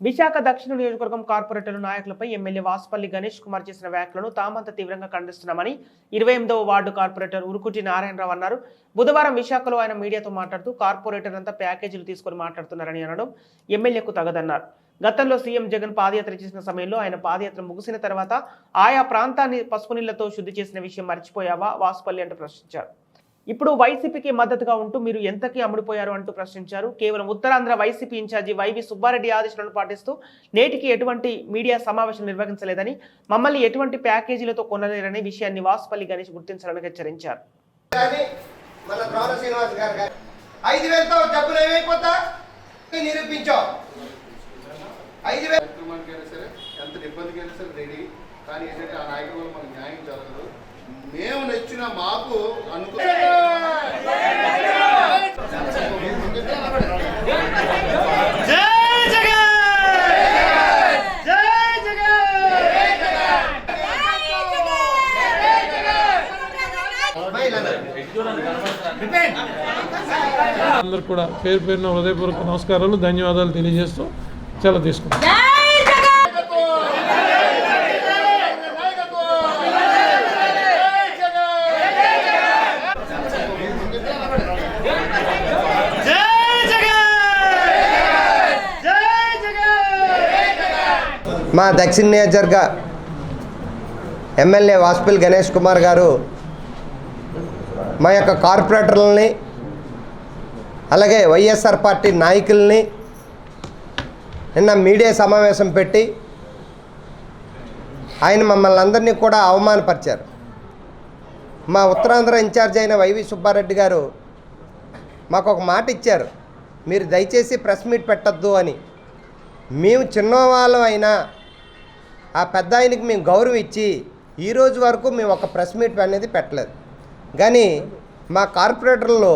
విశాఖ దక్షిణ నియోజకవర్గం కార్పొరేటర్ల నాయకులపై ఎమ్మెల్యే వాసుపల్లి గణేష్ కుమార్ చేసిన వ్యాఖ్యలను తామంత తీవ్రంగా ఖండిస్తున్నామని ఇరవై ఎనిమిదవ వార్డు కార్పొరేటర్ ఉరుకుటి నారాయణరావు అన్నారు. బుధవారం విశాఖలో ఆయన మీడియాతో మాట్లాడుతూ కార్పొరేటర్ అంతా ప్యాకేజీలు తీసుకొని మాట్లాడుతున్నారని అనడం ఎమ్మెల్యేకు తగదన్నారు. గతంలో సీఎం జగన్ పాదయాత్ర చేసిన సమయంలో ఆయన పాదయాత్ర ముగిసిన తర్వాత ఆయా ప్రాంతాన్ని పసుపు నీళ్ళతో శుద్ధి చేసిన విషయం మర్చిపోయావా? వాసుపల్లి అంటూ ప్రశ్నించారు. ఇప్పుడు వైసీపీకి మద్దతుగా ఉంటూ మీరు ఎంతకీ అమ్ముడిపోయారు అంటూ ప్రశ్నించారు. కేవలం Uttarandhra YCP incharge YV Subbareddy ఆదేశాలను పాటిస్తూ నేటికి ఎటువంటి మీడియా సమావేశం నిర్వహించలేదని మమ్మల్ని ఎటువంటి ప్యాకేజీలతో కొనలేరనే విషయాన్ని వాసుపల్లి గణేష్ గుర్తించాలని హెచ్చరించారు. ఎంత ఇబ్బందికైనా సరే రెడీ. కానీ ఏంటంటే ఆ నాయకుల మనకు న్యాయం జరగదు. మేము నచ్చిన మాకు అనుకూ అందరు కూడా పేరు పేరున హృదయపూర్వక నమస్కారాలు ధన్యవాదాలు తెలియజేస్తూ చాలా తీసుకుంటాం మా దక్షిణ నియోజకవర్గ ఎమ్మెల్యే వాసుపల్లి గణేష్ కుమార్ గారు మా యొక్క కార్పొరేటర్లని అలాగే వైఎస్ఆర్ పార్టీ నాయకుల్ని నిన్న మీడియా సమావేశం పెట్టి ఆయన మమ్మల్ని అందరినీ కూడా అవమానపరిచారు. మా ఉత్తరాంధ్ర ఇన్ఛార్జ్ అయిన వైవి సుబ్బారెడ్డి గారు మాకు ఒక మాట ఇచ్చారు. మీరు దయచేసి ప్రెస్ మీట్ పెట్టద్దు అని. మేము చిన్నవాళ్ళం అయినా ఆ పెద్ద ఆయనకి మేము గౌరవం ఇచ్చి ఈ రోజు వరకు మేము ఒక ప్రెస్ మీట్ అనేది పెట్టలేదు. కానీ మా కార్పొరేటర్లు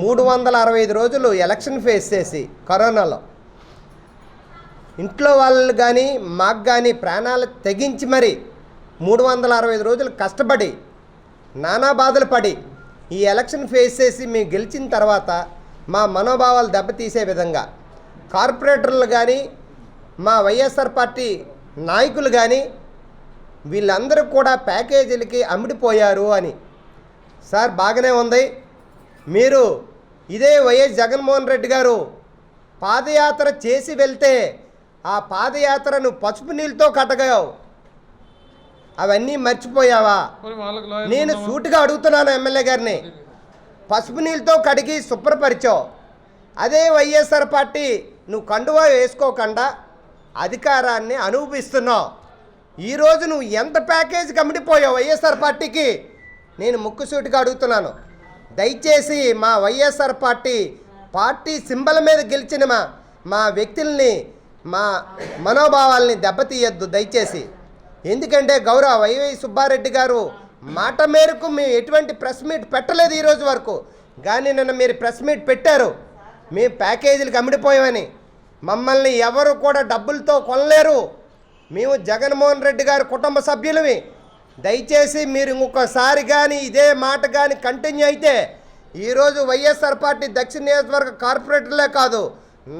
మూడు వందల అరవై ఐదు రోజులు ఎలక్షన్ ఫేస్ చేసి కరోనాలో. ఇంట్లో వాళ్ళు కానీ మాకు కానీ ప్రాణాలు తెగించి మరి మూడు వందల అరవై ఐదు రోజులు కష్టపడి నానా బాధలు పడి ఈ ఎలక్షన్ ఫేస్ చేసి మేము గెలిచిన తర్వాత మా మనోభావాలు దెబ్బతీసే విధంగా కార్పొరేటర్లు కానీ మా వైఎస్ఆర్ పార్టీ నాయకులు కానీ వీళ్ళందరూ కూడా ప్యాకేజీలకి అమ్ముడిపోయారు అని. సార్ బాగానే ఉంది. మీరు ఇదే వైఎస్ జగన్మోహన్ రెడ్డి గారు పాదయాత్ర చేసి వెళ్తే ఆ పాదయాత్రను పసుపు నీళ్ళతో కట్టగావు అవన్నీ మర్చిపోయావా? నేను సూటిగా అడుగుతున్నాను ఎమ్మెల్యే గారిని. పసుపు నీళ్ళతో కడిగి శుభ్రపరిచావు. అదే వైఎస్ఆర్ పార్టీ నువ్వు కండువా వేసుకోకుండా అధికారాన్ని అనుభవిస్తున్నావు. ఈరోజు నువ్వు ఎంత ప్యాకేజ్ కమిడిపోయావు వైఎస్ఆర్ పార్టీకి? నేను ముక్కుసూటిగా అడుగుతున్నాను. దయచేసి మా వైఎస్ఆర్ పార్టీ పార్టీ సింబల్ మీద గెలిచిన మా మా వ్యక్తుల్ని మా మనోభావాల్ని దెబ్బతీయద్దు దయచేసి. ఎందుకంటే గౌరవ వైవై సుబ్బారెడ్డి గారు మాట మేరకు మేము ఎటువంటి ప్రెస్ మీట్ పెట్టలేదు ఈరోజు వరకు. కానీ నిన్న మీరు ప్రెస్ మీట్ పెట్టారు. మేము ప్యాకేజీలకు అమ్మిడిపోయామని మమ్మల్ని ఎవరు కూడా డబ్బులతో కొనలేరు. మేము జగన్మోహన్ రెడ్డి గారి కుటుంబ సభ్యులవి దయచేసి మీరు ఇంకొకసారి కానీ ఇదే మాట కానీ కంటిన్యూ అయితే ఈరోజు వైఎస్ఆర్ పార్టీ దక్షిణ నియోజకవర్గ కార్పొరేటర్లే కాదు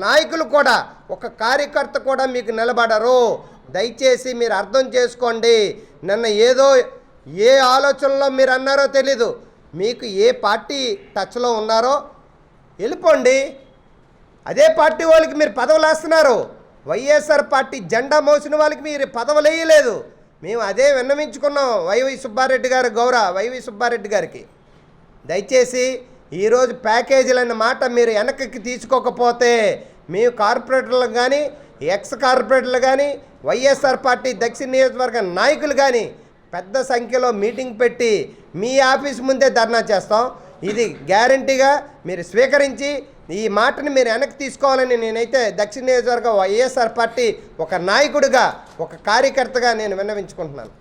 నాయకులు కూడా ఒక కార్యకర్త కూడా మీకు నిలబడరు. దయచేసి మీరు అర్థం చేసుకోండి. నిన్న ఏదో ఏ ఆలోచనలో మీరు అన్నారో తెలీదు. మీకు ఏ పార్టీ టచ్లో ఉన్నారో వెళ్ళిపోండి. అదే పార్టీ వాళ్ళకి మీరు పదవులు వేస్తున్నారు. వైఎస్ఆర్ పార్టీ జెండా మోసిన వాళ్ళకి మీరు పదవులు వేయలేదు. మేము అదే విన్నవించుకున్నాం వైవి సుబ్బారెడ్డి గారు గౌరవ వైవి సుబ్బారెడ్డి గారికి. దయచేసి ఈరోజు ప్యాకేజీలు అన్న మాట మీరు వెనక్కి తీసుకోకపోతే మేము కార్పొరేటర్లు కానీ ఎక్స్ కార్పొరేటర్లు కానీ వైఎస్ఆర్ పార్టీ దక్షిణ నియోజకవర్గ నాయకులు కానీ పెద్ద సంఖ్యలో మీటింగ్ పెట్టి మీ ఆఫీస్ ముందే ధర్నా చేస్తాం. ఇది గ్యారంటీగా మీరు స్వీకరించి ఈ మాటని మీరు వెనక్కి తీసుకోవాలని నేనైతే దక్షిణ నియోజకవర్గ వైఎస్ఆర్ పార్టీ ఒక నాయకుడిగా ఒక కార్యకర్తగా నేను విన్నవించుకుంటున్నాను.